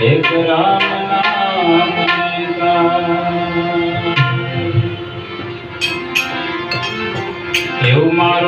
એક રામ એવું મારું